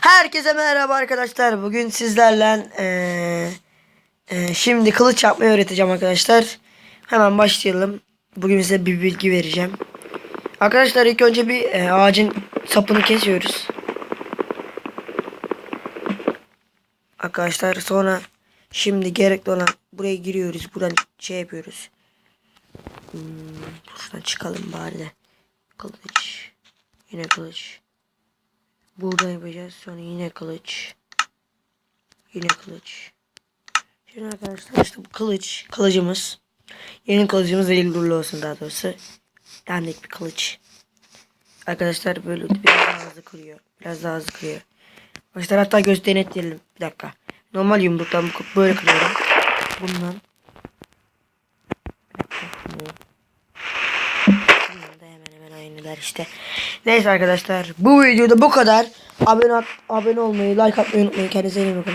Herkese merhaba arkadaşlar. Bugün sizlerle eee, eee, şimdi kılıç yapmayı öğreteceğim arkadaşlar. Hemen başlayalım. Bugün size bir bilgi vereceğim. Arkadaşlar ilk önce bir eee, ağacın sapını kesiyoruz. Arkadaşlar sonra şimdi gerekli olan buraya giriyoruz. Buradan şey yapıyoruz. Hmm, şuradan çıkalım bari de. Kılıç. Yine kılıç. Buradan yapacağız. Sonra yine kılıç. Yine kılıç. Şimdi arkadaşlar işte bu kılıç. Kılıcımız. Yeni kılıcımız hayırlı uğurlu olsun daha doğrusu. Dandik bir kılıç. Arkadaşlar böyle biraz daha hızlı kırıyor. Biraz daha hızlı kırıyor. Arkadaşlar hatta göz denetleyelim. Bir dakika. Normal yumruktan böyle kırıyorum. Bundan. Bir dakika. Bu. Bundan da hemen aynılar işte. Neyse arkadaşlar bu videoda bu kadar. Abone abone olmayı, like atmayı unutmayın. Kendinize iyi bakın.